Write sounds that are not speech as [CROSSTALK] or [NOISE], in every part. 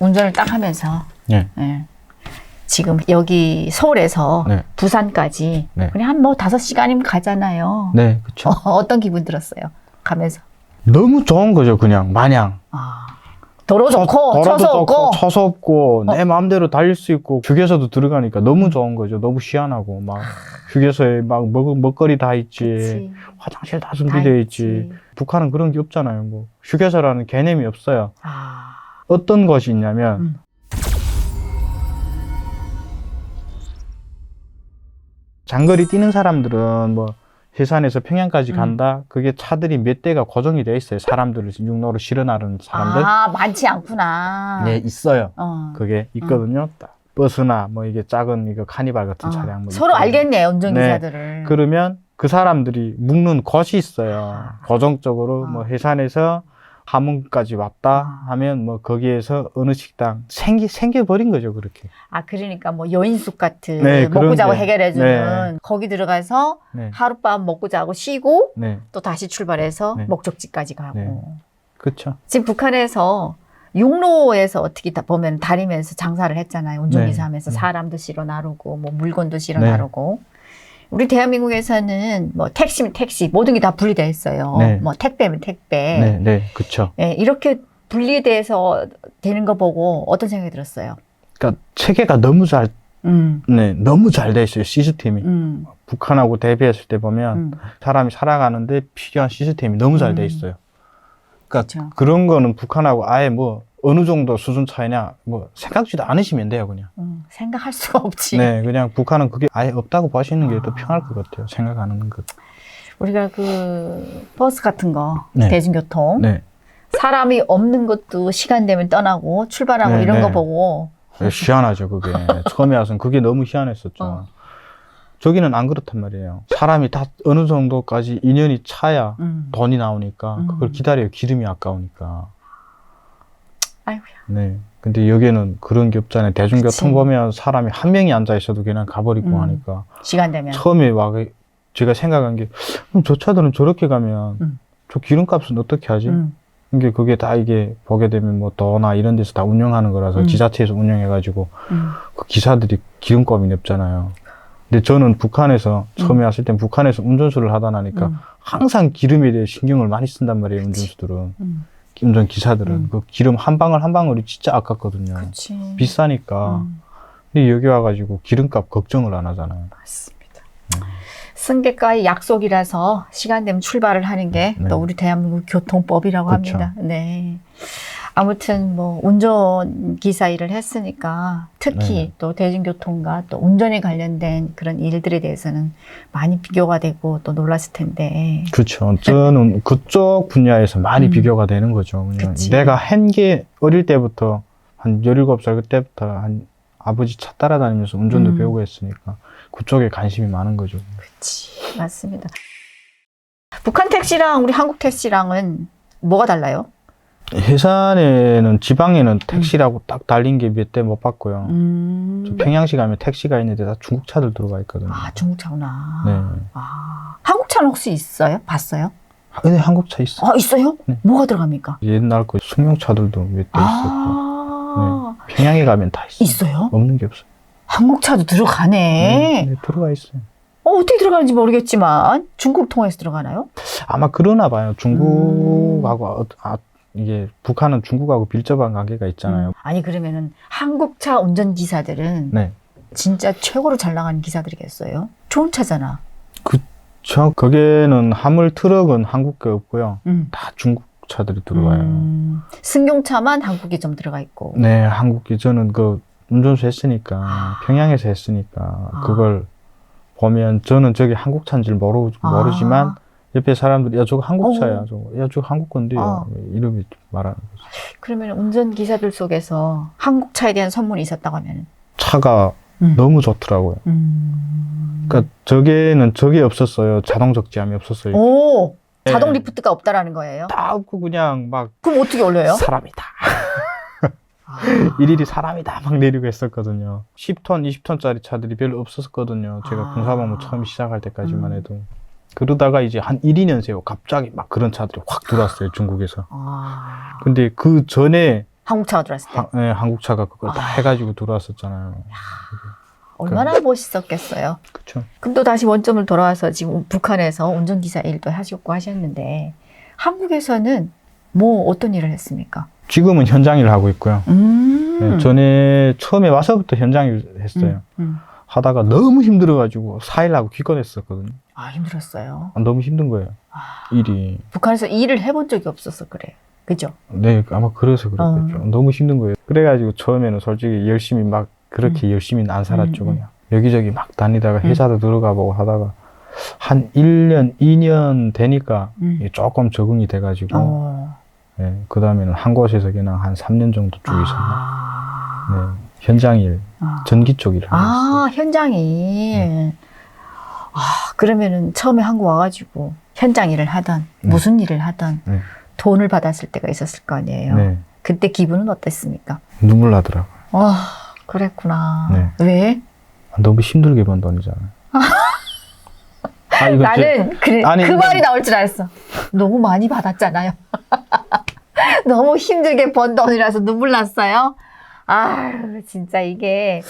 운전을 딱 하면서 네. 예. 지금 여기 서울에서 네. 부산까지 네. 그냥 한 뭐 다섯 시간이면 가잖아요. 네, 그쵸. 어, [LAUGHS] 어떤 기분 들었어요? 가면서. 너무 좋은 거죠, 그냥, 마냥. 아. 도로 좋고 도- 도로도 쳐서 없고 어. 쳐서 없고, 내 마음대로 달릴 수 있고, 휴게소도 들어가니까 너무 좋은 거죠. 너무 시원하고, 막, 휴게소에 막 먹, 먹거리 다 있지, 그치. 화장실 다다 준비되어 있지. 있지. 북한은 그런 게 없잖아요. 뭐, 휴게소라는 개념이 없어요. 아. 어떤 것이 있냐면, 음. 장거리 뛰는 사람들은 뭐, 해산에서 평양까지 음. 간다? 그게 차들이 몇 대가 고정이 돼 있어요. 사람들을 육로로 실어 나르는 사람들. 아, 많지 않구나. 네, 있어요. 어. 그게 있거든요. 딱 버스나 뭐 이게 작은 이거 카니발 같은 어. 차량 뭐 서로 있거든요. 알겠네, 운전기사들을. 그러면 그 사람들이 묵는 곳이 있어요. 아. 고정적으로 아. 뭐 해산에서 함흥까지 왔다 아. 하면 뭐 거기에서 어느 식당 생기 생겨버린 거죠 그렇게. 아, 그러니까 뭐 여인숙 같은 네, 먹고 그런 자고 게. 해결해주는 거기 들어가서 네, 하룻밤 먹고 자고 쉬고 네, 또 다시 출발해서 네. 목적지까지 가고. 네. 그렇죠. 지금 북한에서 육로에서 어떻게 다 보면 다니면서 장사를 했잖아요. 운전기사 네. 하면서 네. 사람도 실어 나르고 뭐 물건도 실어 네. 나르고. 우리 대한민국에서는 뭐 택시면 택시 모든 게 다 분리되어 있어요. 네. 뭐 택배면 택배. 네, 네, 그렇죠. 예, 이렇게 분리돼서 되는 거 보고 어떤 생각이 들었어요? 그러니까 체계가 너무 잘, 음, 네, 너무 잘 돼 있어요 시스템이. 음, 북한하고 대비했을 때 보면 음. 사람이 살아가는데 필요한 시스템이 너무 잘돼 음. 있어요. 그러니까 그렇죠. 그런 거는 북한하고 아예 뭐 어느 정도 수준 차이냐 뭐 생각지도 않으시면 돼요 그냥. 음, 생각할 수가 [LAUGHS] 없지. 네, 그냥 북한은 그게 아예 없다고 보시는 게더 아. 편할 것 같아요. 생각하는 것. 우리가 그 버스 같은 거 네. 대중교통 네, 사람이 없는 것도 시간 되면 떠나고 출발하고 네, 이런 네. 거 보고 희한하죠 그게. [LAUGHS] 처음에 와서는 그게 너무 희한했었죠. 어. 저기는 안 그렇단 말이에요. 사람이 다 어느 정도까지 인연이 차야 음. 돈이 나오니까 음. 그걸 기다려요. 기름이 아까우니까. 아이고야. 네. 근데 여기는 그런 게 없잖아요. 대중교통 그치. 보면 사람이 한 명이 앉아 있어도 그냥 가버리고 음. 하니까. 시간 되면 처음에 막 제가 생각한 게, 그럼 저 차들은 저렇게 가면 음. 저 기름값은 어떻게 하지? 음. 이게 그게 다 이게 보게 되면 뭐 도나 이런 데서 다 운영하는 거라서 음. 지자체에서 운영해가지고 음. 그 기사들이 기름값이 냈잖아요. 근데 저는 북한에서 처음에 왔을 땐 북한에서 운전수를 하다 나니까 음. 항상 기름에 대해 신경을 많이 쓴단 말이에요. 그치. 운전수들은 음. 운전 기사들은 음. 그 기름 한 방울 한 방울이 진짜 아깝거든요. 그치. 비싸니까. 음. 근데 여기 와가지고 기름값 걱정을 안 하잖아요. 맞습니다. 음. 승객과의 약속이라서 시간 되면 출발을 하는 게또 네. 우리 대한민국 교통법이라고 그쵸. 합니다. 네. 아무튼 뭐 운전 기사 일을 했으니까 특히 네. 또 대중교통과 또 운전에 관련된 그런 일들에 대해서는 많이 비교가 되고 또 놀랐을 텐데. 그렇죠. 저는 그쪽 분야에서 많이 음. 비교가 되는 거죠. 내가 한 게 어릴 때부터 한 17살 그때부터 한 아버지 차 따라다니면서 운전도 음. 배우고 했으니까 그쪽에 관심이 많은 거죠. 그치. 맞습니다. 북한 택시랑 우리 한국 택시랑은 뭐가 달라요? 해산에는 지방에는 택시라고 딱 달린 게 몇 대 못 봤고요. 음. 저 평양시 가면 택시가 있는데 다 중국 차들 들어가 있거든요. 아, 중국 차구나. 네. 아, 한국 차는 혹시 있어요? 봤어요? 아, 근데 한국 차 있어. 아, 있어요? 네. 뭐가 들어갑니까? 옛날 거 승용 차들도 몇대 있었고 아, 평양에 가면 다 있어. 있어요? 없는 게 없어요. 한국 차도 들어가네. 네, 들어가 있어요. 어, 어떻게 들어가는지 모르겠지만 중국 통해서 들어가나요? 아마 그러나 봐요. 중국하고 음. 어, 아, 이게 북한은 중국하고 빌접한 관계가 있잖아요. 음. 아니 그러면은 한국차 운전기사들은 네. 진짜 최고로 잘 나가는 기사들이겠어요? 좋은 차잖아. 저 거기에는 화물 트럭은 한국 게 없고요. 음. 다 중국 차들이 들어와요. 음, 승용차만 한국에 좀 들어가 있고. 네, 한국이 저는 그 운전수 했으니까 평양에서 했으니까 아. 그걸 보면 저는 저기 한국 차인 줄 모르, 모르지만 아, 옆에 사람들이 야 저거 한국 차야. 어. 저거. 야 저거 한국 건데요. 아. 이름이 말하는 거죠. 그러면 운전 기사들 속에서 한국 차에 대한 선물이 있었다고 하면 차가 음. 너무 좋더라고요. 음. 그러니까 저게는 저게 없었어요. 자동 적재함이 없었어요. 오, 네. 자동 리프트가 없다라는 거예요? 딱 없고 그냥 막 그럼 어떻게 올려요? 사람이다. [LAUGHS] 아. 일일이 사람이다 막 내리고 했었거든요. 10톤, 20톤짜리 차들이 별로 없었거든요. 제가 아. 공사방문 처음 시작할 때까지만 음. 해도. 그러다가 이제 한 1, 2년 새고 갑자기 막 그런 차들이 확 들어왔어요, 중국에서. 아. 근데 그 전에 한국차가 들어왔을 때 하- 네, 한국차가 그걸 다 아. 해가지고 들어왔었잖아요. 얼마나 멋있었겠어요. 그렇죠. 그럼 또 다시 원점을 돌아와서 지금 북한에서 운전기사 일도 하셨고 하셨는데 한국에서는 뭐 어떤 일을 했습니까? 지금은 현장 일을 하고 있고요. 음. 네, 전에 처음에 와서부터 현장 일 했어요. 음, 음. 하다가 너무 힘들어가지고 4일 하고 기권했었거든요. 아 힘들었어요. 아, 너무 힘든 거예요. 아, 일이. 북한에서 일을 해본 적이 없어서 그래. 그죠? 네, 아마 그래서 그렇겠죠. 어. 너무 힘든 거예요. 그래가지고 처음에는 솔직히 열심히 막 그렇게 열심히 안 살았죠, 음, 음. 그냥. 여기저기 막 다니다가 회사도 들어가 보고 하다가 한 1년, 2년 되니까 음. 조금 적응이 돼가지고, 어. 네, 그 다음에는 한 곳에서 그냥 한 3년 정도 쭉 있었나. 아. 네, 현장 일, 아. 전기 쪽 일을 하고 있어요. 아, 현장이. 아, 그러면은 처음에 한국 와가지고 현장 일을 하던, 네. 무슨 일을 하던, 네. 돈을 받았을 때가 있었을 거 아니에요. 네, 그때 기분은 어땠습니까? 눈물 나더라고요. 아, 그랬구나. 네. 왜? 너무 힘들게 번 돈이잖아요. [LAUGHS] 아, 이거 제- 나는 그, 아니, 그 말이 나올 줄 알았어. 너무 많이 받았잖아요. [LAUGHS] 너무 힘들게 번 돈이라서 눈물 났어요. 아, 진짜 이게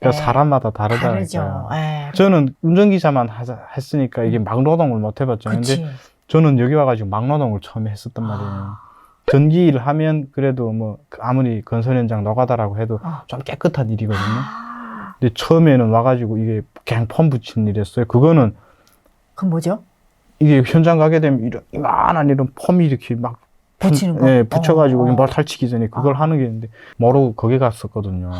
그러니까 네. 사람마다 다르다니까요. 다르죠. 예. 저는 운전기사만 하자, 했으니까 이게 막노동을 못 해봤죠. 근데 그치. 저는 여기 와가지고 막노동을 처음에 했었단 말이에요. 아, 전기 일을 하면 그래도 뭐 아무리 건설 현장 노가다라고 해도 어. 좀 깨끗한 일이거든요. 아, 근데 처음에는 와가지고 이게 그냥 펌 붙이는 일이었어요. 그거는 그건 뭐죠? 이게 현장 가게 되면 이런 이만한 이런 펌이 이렇게 막 붙이는 거? 네, 붙여가지고 어, 어. 뭘 탈치기 전에 그걸 아. 하는 게 있는데 모르고 거기 갔었거든요.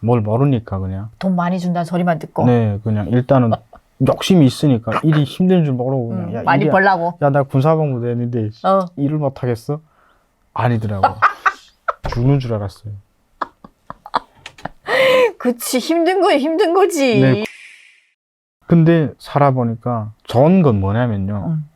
뭘 모르니까 그냥. 돈 많이 준다는 소리만 듣고 네, 그냥 일단은 [LAUGHS] 욕심이 있으니까 일이 힘든 줄 모르고 그냥 음, 야, 많이 일이- 벌라고. 야, 나 군사복무 되는데 어. 일을 못 하겠어? 아니더라고. [LAUGHS] 죽는 줄 알았어요. [LAUGHS] 그치 힘든 거 힘든 거지. 네. 근데 살아보니까 좋은 건 뭐냐면요. 음.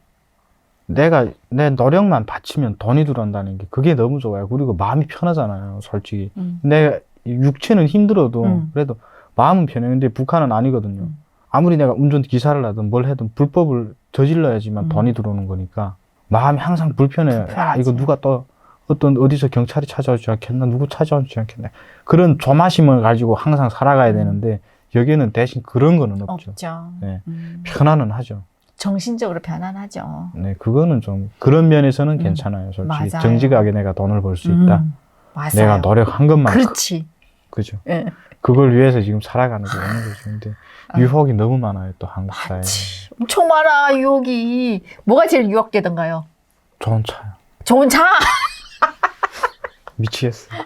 내가 내 노력만 바치면 돈이 들어온다는 게 그게 너무 좋아요. 그리고 마음이 편하잖아요, 솔직히. 음. 내 육체는 힘들어도 음. 그래도 마음은 편해. 근데 북한은 아니거든요. 음. 아무리 내가 운전 기사를 하든 뭘 하든 불법을 저질러야지만 음. 돈이 들어오는 거니까 마음이 항상 불편해요. 야, 불편하지. 이거 누가 또 어떤 어디서 경찰이 찾아오지 않겠나? 누구 찾아오지 않겠나? 그런 조마심을 가지고 항상 살아가야 음. 되는데 여기는 대신 그런 거는 없죠. 없죠. 네. 음. 편안은 하죠. 정신적으로 편안하죠. 네, 그거는 좀 그런 면에서는 음. 괜찮아요. 솔직히 맞아요. 정직하게 내가 돈을 벌 수 있다. 음, 맞아요. 내가 노력한 것만 그렇지. 그죠. 예. 그걸 위해서 지금 살아가는 게 있는 거죠. 근데 아. 유혹이 너무 많아요. 또 한국 사회에. 맞지. 엄청 많아 유혹이. 뭐가 제일 유혹되던가요? 좋은 차요. 좋은 차. [LAUGHS] 미치겠어요.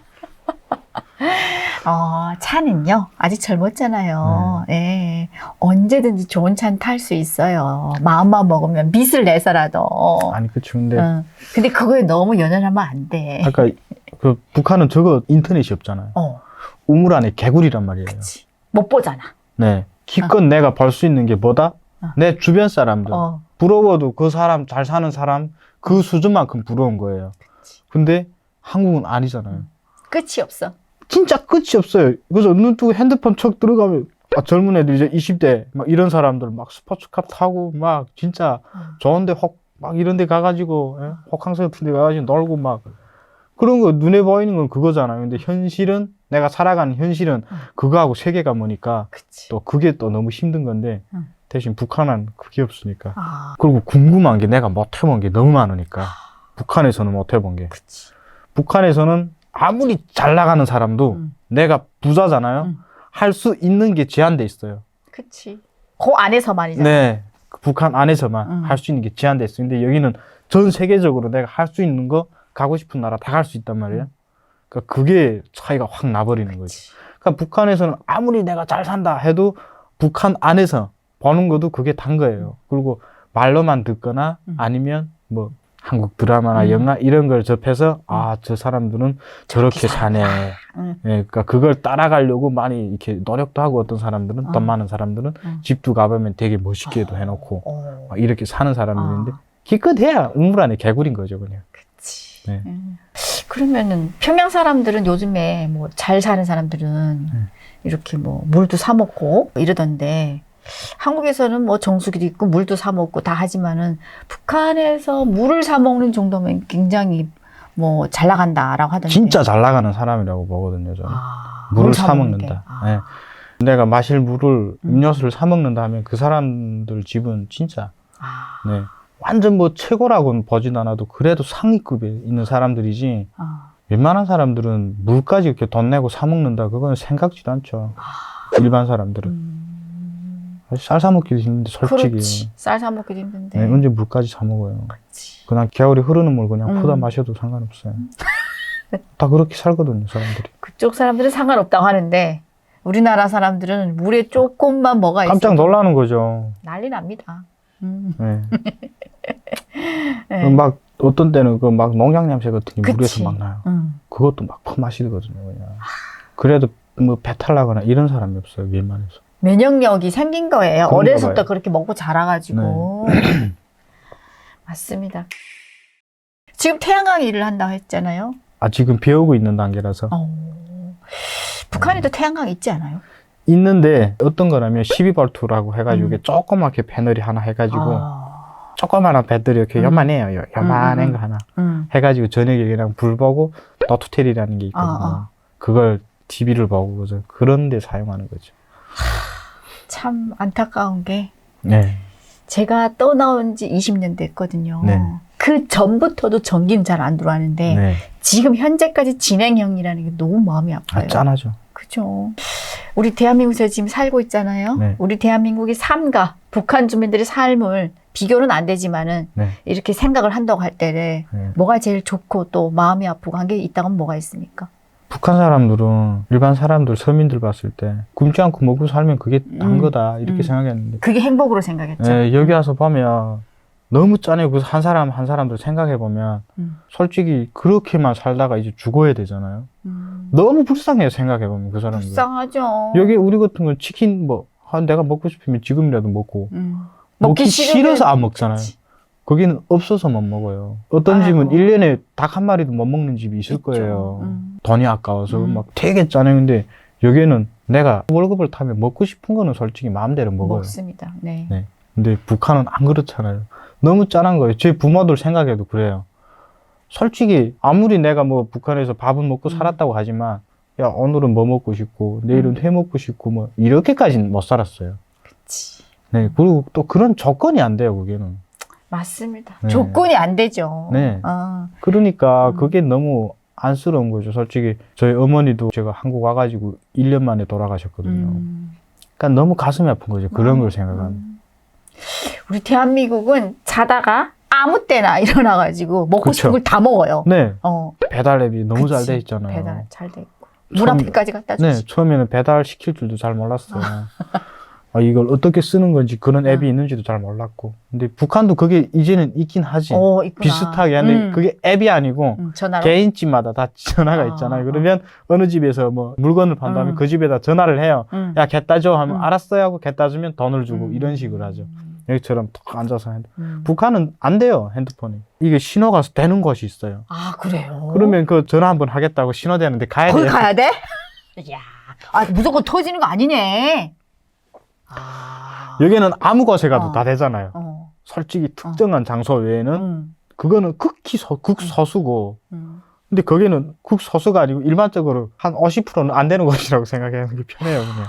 어, 차는요. 아직 젊었잖아요. 네. 예. 언제든지 좋은 차는 탈 수 있어요. 마음만 먹으면 밑을 내서라도. 아니 그쵸. 근데 응. 근데 그거에 너무 연연하면 안 돼. 아까 그 북한은 저거 인터넷이 없잖아요. 어, 우물 안에 개구리란 말이에요. 그치. 못 보잖아. 네. 기껏 내가 벌 수 있는 게 뭐다? 어. 내 주변 사람들. 어, 부러워도 그 사람 잘 사는 사람 그 수준만큼 부러운 거예요. 근데 한국은 아니잖아요. 끝이 없어. 진짜 끝이 없어요. 그래서 눈 뜨고 핸드폰 척 들어가면 아, 젊은 애들 이제 20대 막 이런 사람들 막 스포츠카 타고 막 진짜 음. 좋은데 혹 막 이런 데 가가지고 예? 호캉스 같은 데 가가지고 놀고 막 그런 거 눈에 보이는 건 그거잖아요. 근데 현실은 내가 살아가는 현실은 음. 그거하고 세계가 뭐니까 그치. 또 그게 또 너무 힘든 건데 음. 대신 북한은 그게 없으니까 아, 그리고 궁금한 게 내가 못 해본 게 너무 많으니까 북한에서는 못 해본 게 그치. 북한에서는 아무리 잘 나가는 사람도 음. 내가 부자잖아요. 음. 할수 있는 게 제한돼 있어요. 그치. 그 안에서만이잖아. 네. 그 북한 안에서만 음. 할수 있는 게 제한돼 있어요. 근데 여기는 전 세계적으로 내가 할 수 있는 거 가고 싶은 나라 다 갈 수 있단 말이에요. 그러니까 그게 차이가 확 나버리는 거죠. 그러니까 북한에서는 아무리 내가 잘 산다 해도 북한 안에서 버는 것도 그게 단 거예요. 그리고 말로만 듣거나 음. 아니면 뭐 한국 드라마나 음. 영화 이런 걸 접해서 아 저 사람들은 저렇게 사네. 응. 예, 그러니까 그걸 따라가려고 많이 이렇게 노력도 하고 어떤 사람들은 어. 돈 많은 사람들은 응. 집도 가보면 되게 멋있게도 해놓고 어. 막 이렇게 사는 사람들인데 아. 기껏해야 우물 안에 개구리인 거죠 그냥. 그치. 네. 음. 그러면은 평양 사람들은 요즘에 뭐 잘 사는 사람들은 네. 이렇게 뭐 물도 사 먹고 이러던데 한국에서는 뭐 정수기도 있고 물도 사 먹고 다 하지만은 북한에서 물을 사 먹는 정도면 굉장히 뭐 잘 나간다라고 하던데. 진짜 잘 나가는 사람이라고 보거든요. 저는. 아, 물을 물 사. 먹는다. 아. 네. 내가 마실 물을 음. 음료수를 사 먹는다 하면 그 사람들 집은 진짜 아, 네. 완전 뭐 최고라고는 보진 않아도 그래도 상위급에 있는 사람들이지 아. 웬만한 사람들은 물까지 이렇게 돈 내고 사 먹는다 그거는 생각지도 않죠. 일반 사람들은 음, 쌀 사 먹기도 힘든데 솔직히 그렇지. 쌀사 먹기도 힘든데. 네, 언제 물까지 사 먹어요. 그냥 겨울에 흐르는 물 그냥 음. 푸다 마셔도 상관없어요. [LAUGHS] 다 그렇게 살거든요 사람들이. 그쪽 사람들은 상관없다고 하는데 우리나라 사람들은 물에 조금만 뭐가 있어 깜짝 놀라는 거죠. 난리 납니다. 음. 네. 네. 그막 어떤 때는 그 막 농약 냄새 같은 게. 물에서 막 나요. 음. 그것도 막 퍼마시거든요. 그냥. 그래도 뭐 배탈 나거나 이런 사람이 없어요. 웬만해서. 면역력이 생긴 거예요. 어려서부터. 네. 그렇게 먹고 자라가지고. [CLEARS THROAT] 맞습니다. 지금 태양광 일을 한다고 했잖아요. 아 지금 배우고 있는 단계라서 어. 북한에도 태양광 있지 않아요? 있는데 어떤 거라면 12볼트라고 해가지고 음. 조그맣게 패널이 하나 해가지고 아. 조그마한 배터리 이렇게 음. 요만해요. 요- 요만한 음, 음, 음. 거 하나 음. 해가지고 저녁에 그냥 불 보고 너투텔이라는 게 있거든요. 아, 아. 그걸 TV를 보고 그죠. 그런 데 사용하는 거죠. 참 안타까운 게 네. 제가 떠나온 지 20년 됐거든요. 네. 그 전부터도 전기는 잘 안 들어왔는데 네. 지금 현재까지 진행형이라는 게 너무 마음이 아파요. 아, 짠하죠. 그죠. 우리 대한민국에서 지금 살고 있잖아요. 네. 우리 대한민국의 삶과 북한 주민들의 삶을 비교는 안 되지만은 네. 이렇게 생각을 한다고 할 때에 네. 뭐가 제일 좋고 또 마음이 아프고 한 게 있다면 뭐가 있습니까? 북한 사람들은 일반 사람들 서민들 봤을 때 굶지 않고 먹고 살면 그게 단 음. 거다 이렇게 음. 생각했는데 그게 행복으로 생각했죠. 예, 여기 와서 보면 너무 짠해요. 그래서 한 사람 한 사람들 생각해 보면 음. 솔직히 그렇게만 살다가 이제 죽어야 되잖아요. 음. 너무 불쌍해요. 생각해 보면 그 사람들. 불쌍하죠. 여기 우리 같은 건 치킨 뭐 아, 내가 먹고 싶으면 지금이라도 먹고 음. 먹기 싫어서 안 그치. 먹잖아요. 거기는 없어서 못 먹어요. 어떤 집은 아이고. 1년에 닭 한 마리도 못 먹는 집이 있을 있죠. 거예요. 음. 돈이 아까워서 음. 막 되게 짜네. 근데 여기는 내가 월급을 타면 먹고 싶은 거는 솔직히 마음대로 먹어요. 먹습니다. 네. 네. 근데 북한은 안 그렇잖아요. 너무 짠한 거예요. 제 부모들 생각해도 그래요. 솔직히 아무리 내가 뭐 북한에서 밥은 먹고 음. 살았다고 하지만 야 오늘은 뭐 먹고 싶고 내일은 음. 회 먹고 싶고 뭐 이렇게까지는 못 살았어요. 그치. 네. 그리고 또 그런 조건이 안 돼요. 그게는. 맞습니다. 네. 조건이 안 되죠. 네. 어. 그러니까 음. 그게 너무 안쓰러운 거죠. 솔직히 저희 어머니도 제가 한국 와가지고 1년 만에 돌아가셨거든요. 음. 그러니까 너무 가슴이 아픈 거죠. 그런 음. 걸 생각하면. 음. 우리 대한민국은 자다가 아무 때나 [LAUGHS] 일어나가지고 먹고 싶은 그쵸. 걸 다 먹어요. 네. 어, 배달 앱이 너무 잘 그치. 돼 있잖아요. 배달 잘 돼 있고 물 처음- 앞에까지 갖다 네, 주지. 처음에는 배달 시킬 줄도 잘 몰랐어요. [LAUGHS] 아, 이걸 어떻게 쓰는 건지 그런 앱이 아. 있는지도 잘 몰랐고. 근데 북한도 그게 이제는 있긴 하지. 어, 있구나. 비슷하게 하는데 음. 그게 앱이 아니고 음, 전화로. 개인 집마다 다 [LAUGHS] 전화가 아. 있잖아요. 그러면 어느 집에서 뭐 물건을 판다면 음. 그 집에다 전화를 해요. 음. 야, 개 따줘 하면 음. 알았어요 하고 개 따주면 돈을 주고 음. 이런 식으로 하죠. 여기처럼 탁 앉아서 핸드- 음. 북한은 안 돼요 핸드폰이 이게 신호가 되는 곳이 있어요. 아 그래요? 그러면 그 전화 한번 하겠다고 신호 되는데 가야 거기 돼요. 가야 돼? [LAUGHS] 야, 아 무조건 터지는 거 아니네. 아. 여기는 아무 곳에 가도 어. 다 되잖아요. 어. 솔직히 특정한 장소 외에는 음. 그거는 극히 소, 극소수고 음. 근데 거기는 극소수가 아니고 일반적으로 한 50%는 안 되는 곳이라고 생각하는 게 편해요 그냥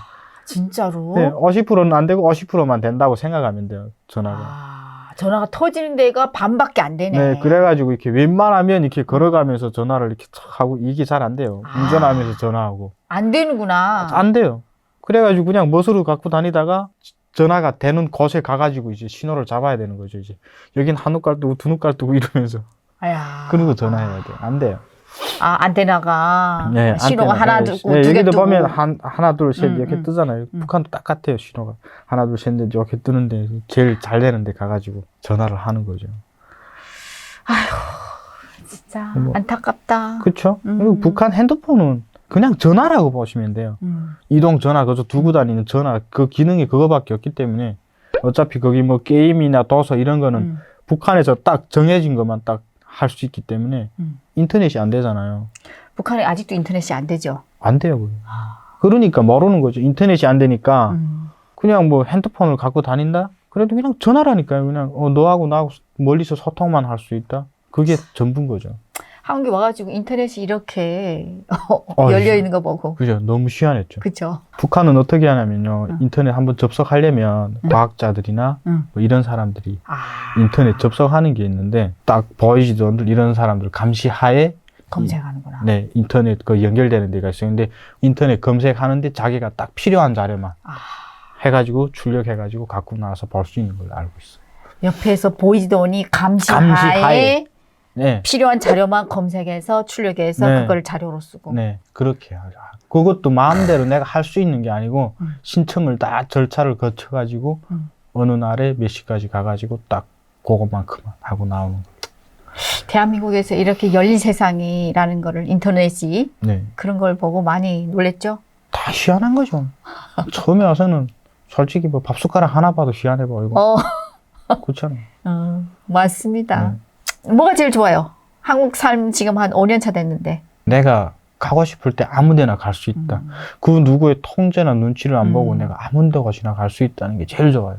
진짜로? 네, 50%는 안 되고 50%만 된다고 생각하면 돼요 전화가 아, 전화가 터지는 데가 반밖에 안 되네. 네 그래가지고 이렇게 웬만하면 이렇게 걸어가면서 전화를 이렇게 탁 하고 이게 잘 안 돼요 아. 운전하면서 전화하고 안 되는구나. 안 돼요 그래가지고 그냥 멋으로 갖고 다니다가 전화가 되는 곳에 가가지고 이제 신호를 잡아야 되는 거죠 이제 여긴 한 눈깔 뜨고 두 눈깔 뜨고 이러면서 아야. 그리고 전화해야 돼요 안 돼요 아, 안테나가 네, 신호가 안테나가. 하나 네, 두고 네, 두개 여기도 뜨고. 보면 한, 하나, 둘, 셋 음, 이렇게 음. 뜨잖아요. 음. 북한도 똑같아요, 신호가. 하나, 둘, 셋넷 이렇게 뜨는데 제일 잘 되는데 가가지고 전화를 하는 거죠. 진짜 뭐. 안타깝다. 그쵸? 음. 북한 핸드폰은 그냥 전화라고 보시면 돼요. 음. 이동 전화, 그저 두고 다니는 전화, 그 기능이 그거밖에 없기 때문에 어차피 거기 뭐 게임이나 도서 이런 거는 음. 북한에서 딱 정해진 것만 딱 할 수 있기 때문에 음. 인터넷이 안 되잖아요. 북한에 아직도 인터넷이 안 되죠. 안 돼요, 그게. 그러니까 모르는 거죠. 인터넷이 안 되니까 음. 그냥 뭐 핸드폰을 갖고 다닌다? 그래도 그냥 전화라니까요. 그냥 어, 너하고 나하고 멀리서 소통만 할 수 있다. 그게 전부인 거죠. 한국에 와가지고 인터넷이 이렇게 어, [LAUGHS] 열려 있는 거 보고. 그죠? 너무 희한했죠. 그쵸? 북한은 어떻게 하냐면요. 응. 인터넷 한번 접속하려면 응. 과학자들이나 응. 뭐 이런 사람들이 아, 인터넷 접속하는 게 있는데 딱 보이지도 이런 사람들 감시하에 검색하는구나. 네 인터넷 그 연결되는 데가 있어요. 근데 인터넷 검색하는데 자기가 딱 필요한 자료만 아, 해가지고 출력해가지고 갖고 나와서 볼 수 있는 걸로 알고 있어요. 옆에서 보이더니 감시하에, 감시하에. 네, 필요한 자료만 검색해서 출력해서 네. 그걸 자료로 쓰고. 네 그렇게 하죠. 그것도 마음대로 내가 할 수 있는 게 아니고 음. 신청을 다 절차를 거쳐가지고 음. 어느 날에 몇 시까지 가가지고 딱 그것만큼만 하고 나오는 거. 대한민국에서 이렇게 열린 세상이라는 거를 인터넷이 네. 그런 걸 보고 많이 놀랬죠? 다 희한한 거죠. [LAUGHS] 처음에 와서는 솔직히 뭐 밥숟가락 하나 봐도 희한해 보이고 어, 그렇잖아요. 어, 맞습니다. 네. 뭐가 제일 좋아요? 한국 삶 지금 한 5년 차 됐는데. 내가 가고 싶을 때 아무 데나 갈 수 있다. 음. 그 누구의 통제나 눈치를 안 보고 음. 내가 아무 데나 갈 수 있다는 게 제일 좋아요.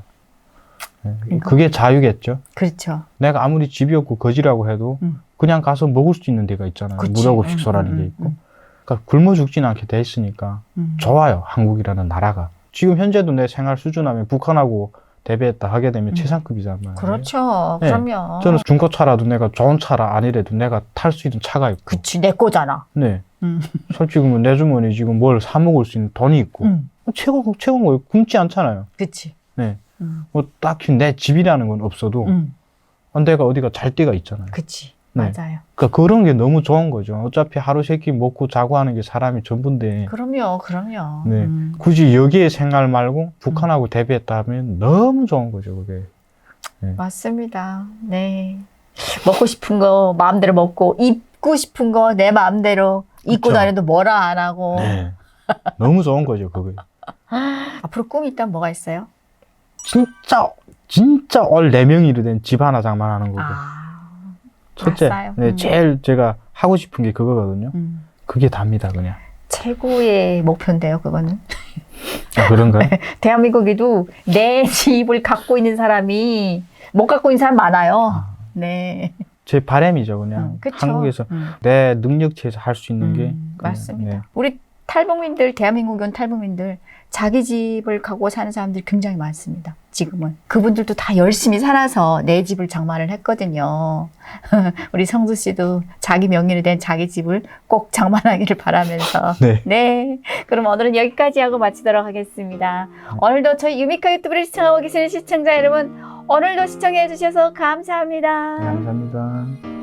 네. 그러니까. 그게 자유겠죠. 그렇죠. 내가 아무리 집이 없고 거지라고 해도 음. 그냥 가서 먹을 수 있는 데가 있잖아요. 무료급식소라는 음, 게 음, 있고. 음. 그러니까 굶어 죽진 않게 돼 있으니까 음. 좋아요. 한국이라는 나라가. 지금 현재도 내 생활 수준하면 북한하고 대비했다 하게 되면 음. 최상급이잖아요. 그렇죠. 네. 그럼요. 저는 중고차라도 내가 좋은 차라 아니래도 내가 탈 수 있는 차가 있고. 그치, 내 거잖아. 네. 음. 솔직히 뭐 내 주머니 지금 뭘 사 먹을 수 있는 돈이 있고. 음. 최고, 최고인 거예요. 굶지 않잖아요. 그치. 네. 음. 뭐 딱히 내 집이라는 건 없어도 음. 어, 내가 어디가 잘 데가 있잖아요. 그치. 네. 맞아요. 그러니까 그런 게 너무 좋은 거죠. 어차피 하루 세끼 먹고 자고 하는 게 사람이 전부인데 그럼요, 그럼요. 네. 음. 굳이 여기에 생활 말고 북한하고 대비했다 하면 너무 좋은 거죠, 그게. 맞습니다. 네. 먹고 싶은 거 마음대로 먹고, 입고 싶은 거 내 마음대로 입고. 다녀도 뭐라 안 하고. 네. 너무 좋은 거죠, 그게. [LAUGHS] 앞으로 꿈이 있다면 뭐가 있어요? 진짜, 진짜 올네 명이로 된 집 하나 장만하는 거고. 아, 첫째, 맞아요. 네, 음. 제일 제가 하고 싶은 게 그거거든요. 음. 그게 답니다, 그냥. 최고의 목표인데요, 그거는. 아, 그런가요? [LAUGHS] 대한민국에도 내 집을 갖고 있는 사람이 못 갖고 있는 사람 많아요. 아, 네. 제 바람이죠, 그냥. 음. 한국에서 음. 내 능력치에서 할 수 있는 게. 음, 그냥, 맞습니다. 네. 우리 탈북민들, 대한민국에 온 탈북민들, 자기 집을 갖고 사는 사람들이 굉장히 많습니다. 지금은. 그분들도 다 열심히 살아서 내 집을 장만을 했거든요. [LAUGHS] 우리 성수 씨도 자기 명의로 된 자기 집을 꼭 장만하기를 바라면서. [LAUGHS] 네. 네. 그럼 오늘은 여기까지 하고 마치도록 하겠습니다. 오늘도 저희 유미카 유튜브를 시청하고 계시는 시청자 여러분, 오늘도 시청해 주셔서 감사합니다. 네, 감사합니다.